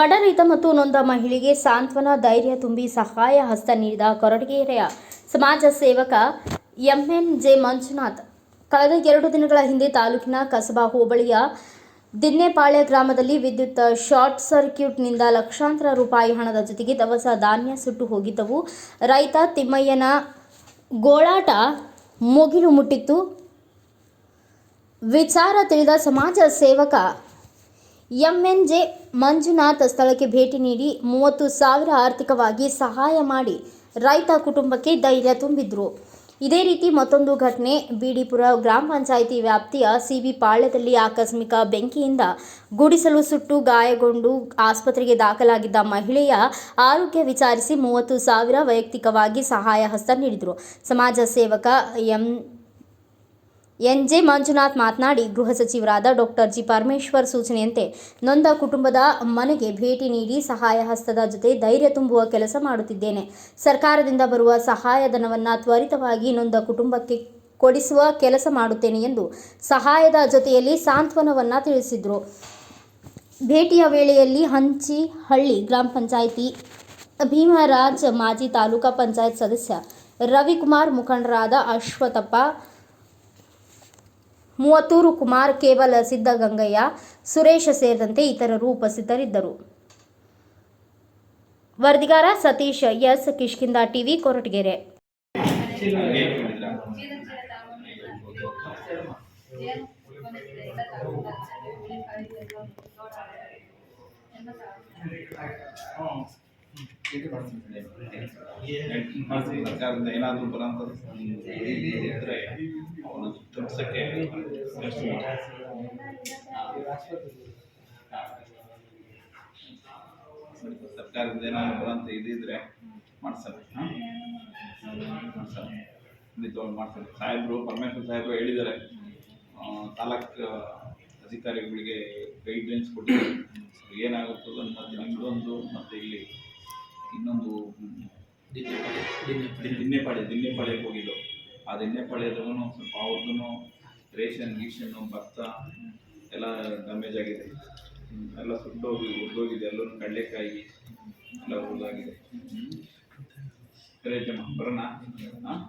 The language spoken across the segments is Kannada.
ಬಡ ರೈತ ಮತ್ತು ನೊಂದ ಮಹಿಳೆಗೆ ಸಾಂತ್ವನ, ಧೈರ್ಯ ತುಂಬಿ ಸಹಾಯ ಹಸ್ತ ನೀಡಿದ ಕೊರಟಗೆರೆಯ ಸಮಾಜ ಸೇವಕ ಎಂಎನ್ ಜೆ ಮಂಜುನಾಥ್. ಕಳೆದ ಎರಡು ದಿನಗಳ ಹಿಂದೆ ತಾಲೂಕಿನ ಕಸಬಾ ಹೋಬಳಿಯ ದಿನ್ನೆಪಾಳ್ಯ ಗ್ರಾಮದಲ್ಲಿ ವಿದ್ಯುತ್ ಶಾರ್ಟ್ ಸರ್ಕ್ಯೂಟ್ನಿಂದ ಲಕ್ಷಾಂತರ ರೂಪಾಯಿ ಹಣದ ಜೊತೆಗೆ ದವಸ ಧಾನ್ಯ ಸುಟ್ಟು ಹೋಗಿದ್ದವು. ರೈತ ತಿಮ್ಮಯ್ಯನ ಗೋಳಾಟ ಮುಗಿಲು ಮುಟ್ಟಿತ್ತು. ವಿಚಾರ ತಿಳಿದ ಸಮಾಜ ಸೇವಕ ಎಂಎನ್ಜೆ ಮಂಜುನಾಥ್ ಸ್ಥಳಕ್ಕೆ ಭೇಟಿ ನೀಡಿ ಮೂವತ್ತು ಸಾವಿರ ಆರ್ಥಿಕವಾಗಿ ಸಹಾಯ ಮಾಡಿ ರೈತ ಕುಟುಂಬಕ್ಕೆ ಧೈರ್ಯ ತುಂಬಿದ್ರು. ಇದೇ ರೀತಿ ಮತ್ತೊಂದು ಘಟನೆ ಬಿಡಿಪುರ ಗ್ರಾಮ ಪಂಚಾಯಿತಿ ವ್ಯಾಪ್ತಿಯ ಸಿಬಿ ಪಾಳ್ಯದಲ್ಲಿ ಆಕಸ್ಮಿಕ ಬೆಂಕಿಯಿಂದ ಗುಡಿಸಲು ಸುಟ್ಟು ಗಾಯಗೊಂಡು ಆಸ್ಪತ್ರೆಗೆ ದಾಖಲಾಗಿದ್ದ ಮಹಿಳೆಯ ಆರೋಗ್ಯ ವಿಚಾರಿಸಿ ಮೂವತ್ತು ಸಾವಿರ ವೈಯಕ್ತಿಕವಾಗಿ ಸಹಾಯ ಹಸ್ತ ನೀಡಿದರು. ಸಮಾಜ ಸೇವಕ ಎಂ ಎನ್ ಜೆ ಮಂಜುನಾಥ್ ಮಾತನಾಡಿ, ಗೃಹ ಸಚಿವರಾದ ಡಾಕ್ಟರ್ ಜಿ ಪರಮೇಶ್ವರ್ ಸೂಚನೆಯಂತೆ, ನೊಂದ ಕುಟುಂಬದ ಮನೆಗೆ ಭೇಟಿ ನೀಡಿ ಸಹಾಯ ಹಸ್ತದ ಜೊತೆ ಧೈರ್ಯ ತುಂಬುವ ಕೆಲಸ ಮಾಡುತ್ತಿದ್ದೇನೆ. ಸರ್ಕಾರದಿಂದ ಬರುವ ಸಹಾಯಧನವನ್ನು ತ್ವರಿತವಾಗಿ ನೊಂದ ಕುಟುಂಬಕ್ಕೆ ಕೊಡಿಸುವ ಕೆಲಸ ಮಾಡುತ್ತೇನೆ ಎಂದು ಸಹಾಯದ ಜೊತೆಯಲ್ಲಿ ಸಾಂತ್ವನವನ್ನು ತಿಳಿಸಿದರು. ಭೇಟಿಯ ವೇಳೆಯಲ್ಲಿ ಹಂಚಿಹಳ್ಳಿ ಗ್ರಾಮ ಪಂಚಾಯಿತಿ ಭೀಮರಾಜ್ ಮಾಜಿ ತಾಲೂಕಾ ಪಂಚಾಯತ್ ಸದಸ್ಯ ರವಿಕುಮಾರ್ ಮುಖಂಡರಾದ ಅಶ್ವಥಪ್ಪ ಮೂವತ್ತೂರು ಕುಮಾರ್ ಕೇವಲ ಸಿದ್ದಗಂಗಯ್ಯ ಸುರೇಶ ಸೇರಿದಂತೆ ಇತರರು ಉಪಸ್ಥಿತರಿದ್ದರು. ವರದಿಗಾರ ಸತೀಶ್ ಎಸ್. ಕಿಷ್ಕಿಂದ ಟಿವಿ ಕೊರಟಗೆರೆ. ಸರ್ಕಾರದಿಂದ ಏನಾದರೂ ಬರೋಂಥ ಇದ್ದರೆ ಅವನು ತಪ್ಪಿಸಕ್ಕೆ. ಸರ್ಕಾರದಿಂದ ಏನಾದ್ರು ಬರೋಂಥ ಇದಿದ್ರೆ ಮಾಡ್ಸಲ್ಲ ಖಂಡಿತವಾಗಿ ಮಾಡ್ತಾರೆ ಸಾಹೇಬರು ಪರಮೇಶ್ವರ್ ಸಾಹೇಬರು ಹೇಳಿದ್ದಾರೆ ತಾಲೂಕ್ ಅಧಿಕಾರಿಗಳಿಗೆ ಗೈಡ್ಲೈನ್ಸ್ ಕೊಟ್ಟಿದ್ದಾರೆ ಏನಾಗುತ್ತದೋ ಮತ್ತು ನಿಮ್ಮದೊಂದು ಮತ್ತು ಇಲ್ಲಿ ಇನ್ನೊಂದು ದಿನ್ನೆಪಾಳೆ ದಿನ್ನೆಪಾಳ್ಯ ದಿನ್ನೆಪಾಳ್ಯಕ್ಕೆ ಹೋಗಿದ್ದು. ಆ ದಿನ್ನೆಪಾಳ್ಯದಲ್ಲೂ ಸ್ವಲ್ಪ ಅವ್ರದ್ದು ರೇಷನ್ ಗೀಷನ್ನು ಭತ್ತ ಎಲ್ಲ ಡ್ಯಾಮೇಜ್ ಆಗಿದೆ. ಎಲ್ಲ ಸುಟ್ಟೋಗಿ ಉರ್ದೋಗಿದೆ ಎಲ್ಲರೂ ಕಡಲೆಕಾಯಿ ಎಲ್ಲ ಉರ್ದಾಗಿದೆ. ಸರಿ ಜಮ್ಮ ಬರೋಣ. ಹಾಂ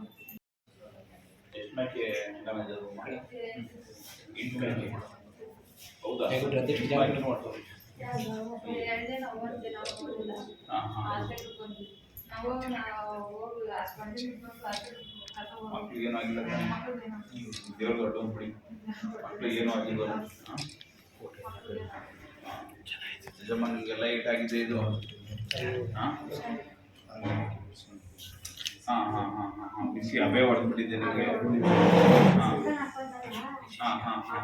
ಎಷ್ಟಕ್ಕೆ ಡ್ಯಾಮೇಜ್ ಅದು ಮಾಡಿ. ಹೌದಾ? ಮಾಡ್ತಾರೆ. ಮಕ್ಳಿಗೆ ಏನೂ ಆಗಿಲ್ಲ ದೇವ್ರ ದೊಡ್ಡ ಬಿಡಿ ಮಕ್ಳಿಗೆ ಏನೂ ಆಗಿಲ್ಲ ಹಾಂ. ಯಜಮಾನಿಗೆಲ್ಲ ಏಟ್ ಆಗಿದೆ ಇದು ಹಾಂ ಹಾಂ ಹಾಂ ಹಾಂ ಹಾಂ. ಹಾಂ ಬಿಸಿ ಅವೇ ಹೊಡೆದ್ಬಿಟ್ಟಿದೆ ನಿಮಗೆ. ಹಾಂ. ಹಾಂ ಹಾಂ ಹಾಂ.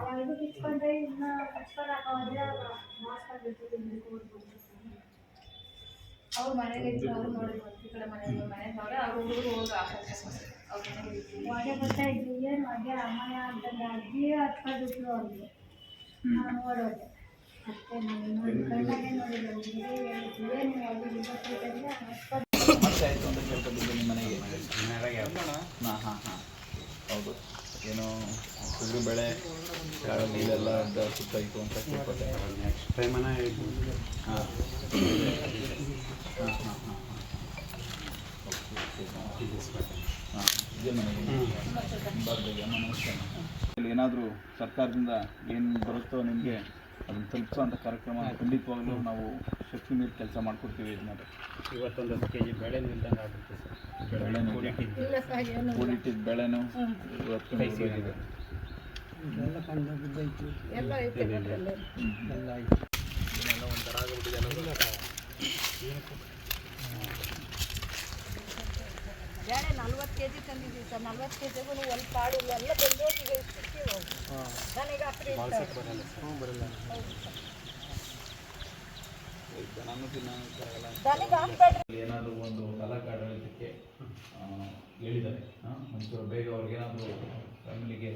ಅವ್ರ ಮನೆಗೆ ಇತ್ತು ಅವ್ರು ನೋಡಿ ಬಂತು ಈ ಕಡೆ ಮನೆಗೆ ಮನೆಗೆ ಹೋದ್ರೆ ಅವ್ರ ಹುಡುಗರು ಹೋಗಿ ಆಫೀಸ್ ಅವ್ರ ಮನೆಗೆ ಹೊಗೆ ಬರ್ತಾ ಇದ್ದು ಏನು ಹೊಗೆ ಅಮ್ಮನ ಅಂತಂದ ಅಜ್ಜಿ ಹತ್ಕೊಂಡಿದ್ರು ಅವ್ರಿಗೆ. ನಾನು ನೋಡೋದು. ಅಷ್ಟೇ ನಾನು ನೋಡಿ ಕಣ್ಣಾಗೆ ನೋಡಿಲ್ಲ ಏನು ಹೊಗೆ ಹತ್ಕೊಂಡು ಸಮಸ್ಯೆ ಆಯಿತು ಅಂತ ಕೇಳ್ಕೊಂಡಿದ್ದೆ ನಿಮ್ಮ ಮನೆಗೆ ಹಾಂ ಹಾಂ ಹಾಂ ಹೌದು ಏನೋ ಹುಲ್ಲು ಬೆಳೆ ದ- ಸುತ್ತಾಯಿತು ಅಂತ ಕೇಳ್ಪಟ್ಟೆ ಹಾಂ ಹಾಂ ಹಾಂ ಹಾಂ ಹಾಂ ಹಾಂ ಏನಾದರೂ ಸರ್ಕಾರದಿಂದ ಏನು ಬರುತ್ತೋ ನಿಮಗೆ ಅದನ್ನು ತಲುಪಿಸೋಂಥ ಕಾರ್ಯಕ್ರಮ ಖಂಡಿತವಾಗ್ಲೂ ನಾವು ಶಕ್ತಿ ಮೀರಿ ಕೆಲಸ ಮಾಡ್ಕೊಡ್ತೀವಿ ಇದನ್ನ ಇವತ್ತೊಂದು ಹತ್ತು ಕೆ ಜಿ ಬೆಳೆ ನಿಲ್ದಂಗೆ ಆಗುತ್ತೆ ಸರ್. ಬೆಳೆನೂ ಕೂಡಿಟ್ಟಿದ್ದು ಬೆಳೆನೂ ಇವತ್ತು ಹೋಗಿದೆ ಎಲ್ಲ ಕಂಡು ಬಿದ್ದೈತಿ ಎಲ್ಲ ಆಯ್ತು ಇದನ್ನೆಲ್ಲ ಒಂಥರ ಆಗಿಬಿಟ್ಟಿದೆ ಎಲ್ಲ ನಲ್ವತ್ತು ಕೆ ಜಿ ತಂದಿದ್ದೀವಿ ಸರ್. ನಲ್ವತ್ತು ಕೆ ಜಿಗೂ ಒಂದು ಕಾಡು ಎಲ್ಲ ನನಗೆ ಹಾಕ್ಬೇಡ್ರಿ ಏನಾದರೂ ಒಂದು ತಾಲೂಕು ಆಡಳಿತಕ್ಕೆ ಆ, ಹೇಳಿದ್ದಾರೆ. ಒಂಚೂರು ಬೇಗ ಅವ್ರಿಗೆ ಏನಾದರೂ ಫ್ಯಾಮಿಲಿಗೆ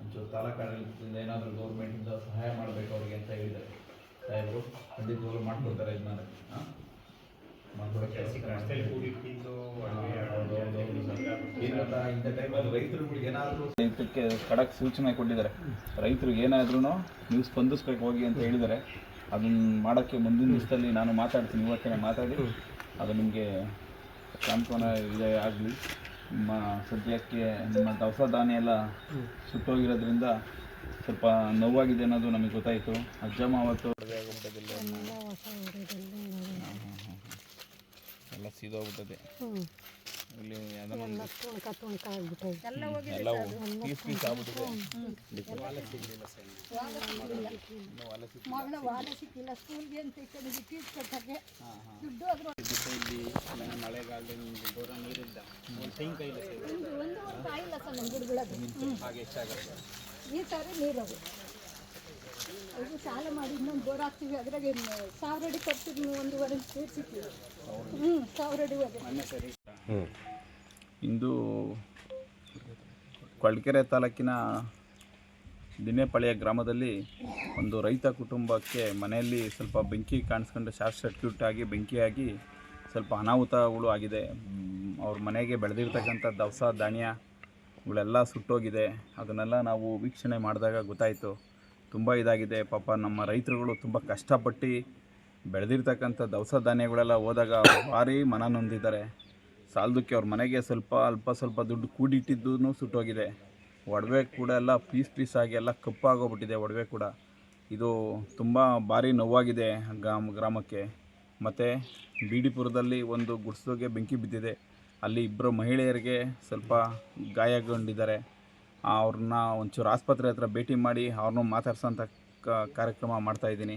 ಒಂಚೂರು ತಾಲೂಕು ಆಡಳಿತದಿಂದ ಏನಾದರೂ ಗೌರ್ಮೆಂಟಿಂದ ಸಹಾಯ ಮಾಡಬೇಕು ಅವ್ರಿಗೆ ಅಂತ ಹೇಳಿದ್ದಾರೆ. ಸಾಹೇಬರು ಖಂಡಿತವಾಗ್ಲೂ ಮಾಡ್ಕೊಡ್ತಾರೆ ಇದನ್ನ ರೈತಕ್ಕೆ ಖಡಕ್ ಸೂಚನೆ ಕೊಟ್ಟಿದ್ದಾರೆ ರೈತರು ಏನಾದ್ರೂ ನೀವು ಸ್ಪಂದಿಸ್ಬೇಕು ಹೋಗಿ ಅಂತ ಹೇಳಿದ್ದಾರೆ ಅದನ್ನ ಮಾಡೋಕ್ಕೆ ಮುಂದಿನ ದಿವಸದಲ್ಲಿ ನಾನು ಮಾತಾಡ್ತೀನಿ ಇವತ್ತೇ ಮಾತಾಡಿ ಅದು ನಿಮಗೆ ಸಾಂತ್ವನ ಇದೆ ಆಗಲಿ ನಿಮ್ಮ ಸದ್ಯಕ್ಕೆ ನಿಮ್ಮ ದವಸ ಧಾನ್ಯ ಎಲ್ಲ ಸುಟ್ಟೋಗಿರೋದ್ರಿಂದ ಸ್ವಲ್ಪ ನೋವಾಗಿದೆ ಅನ್ನೋದು ನಮಗೆ ಗೊತ್ತಾಯಿತು ಅಜ್ಜಮ್ಮ ಅವತ್ತು ಎಲ್ಲ ಸೀದೋಗ್ಬಿಟ್ಟದೆ. ಇಲ್ಲಿ ಅದನ್ನ ಎಲ್ಲ ಹೋಗಿ ಎಲ್ಲ ಪೀಸ್ ಪೀಸ್ ಆಗ್ಬಿಟ್ಟಿದೆ. ಮಗಳ ವಾರ ಸಿಕ್ಕಿಲ್ಲ ಸ್ಕೂಲ್ಗೆ ಅಂತ ಇಟ್ಕೊಂಡು ಫೀಸ್ ಕಟ್ಟಕ್ಕೆ ದುಡ್ಡು ಅದ್ರ ಇಲ್ಲಿ ಮಳೆಗಾಲದಲ್ಲಿ ಬೋರ ನೀರಿಲ್ಲ ಒಂದು ತೆಂಗಿನಕಾಯಿ ಇಲ್ಲ ಸರ್ ಒಂದು ಒಂದು ಒಂದು ಕಾಯಿಲ್ಲ ಸರ್ ನಮ್ಮ ಗಿಡಗಳದು ಹಾಗೆ ಹೆಚ್ಚಾಗುತ್ತೆ ಈ ಸಾರಿ ಇದು ಸಾಲ ಮಾಡಿ ಇನ್ನೊಂದು ಬೋರ್ ಹಾಕ್ತೀವಿ, ಅದ್ರಾಗೆ ಸಾವಿರ ಅಡಿ ಕೊಡ್ತೀವಿ ಒಂದೂವರೆ ಸೇರಿಸಿದ್ದೀವಿ ಹ್ಞೂ ಸಾವಿರ ಅಡಿ ಹೋದೆ. ಇಂದು ಕೊಳ್ಕೆರೆ ತಾಲೂಕಿನ ದಿನೇಪಳ್ಳಿಯ ಗ್ರಾಮದಲ್ಲಿ ಒಂದು ರೈತ ಕುಟುಂಬಕ್ಕೆ ಮನೆಯಲ್ಲಿ ಸ್ವಲ್ಪ ಬೆಂಕಿ ಕಾಣಿಸ್ಕೊಂಡು ಶಾರ್ಟ್ ಸರ್ಕ್ಯೂಟ್ ಆಗಿ, ಬೆಂಕಿಯಾಗಿ ಸ್ವಲ್ಪ ಅನಾಹುತಗಳು ಆಗಿದೆ. ಅವ್ರ ಮನೆಗೆ ಬೆಳೆದಿರ್ತಕ್ಕಂಥ ದವಸ ಧಾನ್ಯಗಳೆಲ್ಲ ಸುಟ್ಟೋಗಿದೆ. ಅದನ್ನೆಲ್ಲ ನಾವು ವೀಕ್ಷಣೆ ಮಾಡಿದಾಗ ಗೊತ್ತಾಯಿತು. ತುಂಬ ಇದಾಗಿದೆ. ಪಾಪ ನಮ್ಮ ರೈತರುಗಳು ತುಂಬ ಕಷ್ಟಪಟ್ಟು ಬೆಳೆದಿರ್ತಕ್ಕಂಥ ದವಸ ಧಾನ್ಯಗಳೆಲ್ಲ ಹೋದಾಗ ಭಾರಿ ಮನ ನೊಂದಿದ್ದಾರೆ. ಸಾಲದಕ್ಕೆ ಅವ್ರ ಮನೆಗೆ ಸ್ವಲ್ಪ ಅಲ್ಪ ಸ್ವಲ್ಪ ದುಡ್ಡು ಕೂಡಿಟ್ಟಿದ್ದೂ ಸುಟ್ಟೋಗಿದೆ. ಒಡವೆ ಕೂಡ ಎಲ್ಲ ಪೀಸ್ ಪೀಸ್ ಆಗಿ ಎಲ್ಲ ಕಪ್ಪಾಗೋಗ್ಬಿಟ್ಟಿದೆ ಒಡವೆ ಕೂಡ. ಇದು ತುಂಬ ಭಾರಿ ನೋವಾಗಿದೆ ಗ್ರಾಮ ಗ್ರಾಮಕ್ಕೆ. ಮತ್ತು ಬೀಡಿಪುರದಲ್ಲಿ ಒಂದು ಗುಡ್ಸೋಗೆ ಬೆಂಕಿ ಬಿದ್ದಿದೆ. ಅಲ್ಲಿ ಇಬ್ಬರು ಮಹಿಳೆಯರಿಗೆ ಸ್ವಲ್ಪ ಗಾಯಗೊಂಡಿದ್ದಾರೆ. ಅವ್ರನ್ನ ಒಂಚೂರು ಆಸ್ಪತ್ರೆ ಹತ್ರ ಭೇಟಿ ಮಾಡಿ ಅವ್ರನ್ನೂ ಮಾತಾಡ್ಸೋಂಥ ಕಾರ್ಯಕ್ರಮ ಮಾಡ್ತಾಯಿದ್ದೀನಿ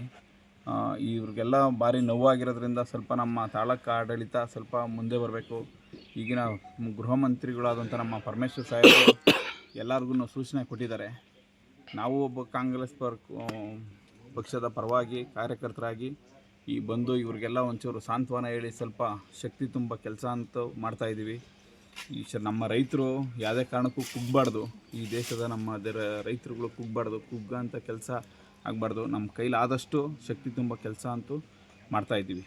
ಇವ್ರಿಗೆಲ್ಲ ಭಾರಿ ನೋವಾಗಿರೋದ್ರಿಂದ ಸ್ವಲ್ಪ ನಮ್ಮ ತಾಲೂಕು ಆಡಳಿತ ಸ್ವಲ್ಪ ಮುಂದೆ ಬರಬೇಕು. ಈಗಿನ ಗೃಹ ಮಂತ್ರಿಗಳಾದಂಥ ನಮ್ಮ ಪರಮೇಶ್ವರ್ ಸಾಹೇಬರು ಎಲ್ಲರಿಗೂ ಸೂಚನೆ ಕೊಟ್ಟಿದ್ದಾರೆ. ನಾವು ಒಬ್ಬ ಕಾಂಗ್ರೆಸ್ ಪರ್ ಪಕ್ಷದ ಪರವಾಗಿ ಕಾರ್ಯಕರ್ತರಾಗಿ ಈ ಬಂದು ಇವ್ರಿಗೆಲ್ಲ ಒಂಚೂರು ಸಾಂತ್ವನ ಹೇಳಿ ಸ್ವಲ್ಪ ಶಕ್ತಿ ತುಂಬ ಕೆಲಸ ಅಂತ ಮಾಡ್ತಾಯಿದ್ದೀವಿ ಈ ಶ ನಮ್ಮ ರೈತರು ಯಾವುದೇ ಕಾರಣಕ್ಕೂ ಕುಗ್ಬಾರ್ದು. ಈ ದೇಶದ ನಮ್ಮ ರೈತರುಗಳು ಕುಗ್ಬಾರ್ದು. ಅಂತ ಕೆಲಸ ಆಗಬಾರ್ದು. ನಮ್ಮ ಕೈಲಾದಷ್ಟು ಶಕ್ತಿ ತುಂಬ ಕೆಲಸ ಅಂತೂ ಮಾಡ್ತಾಯಿದ್ದೀವಿ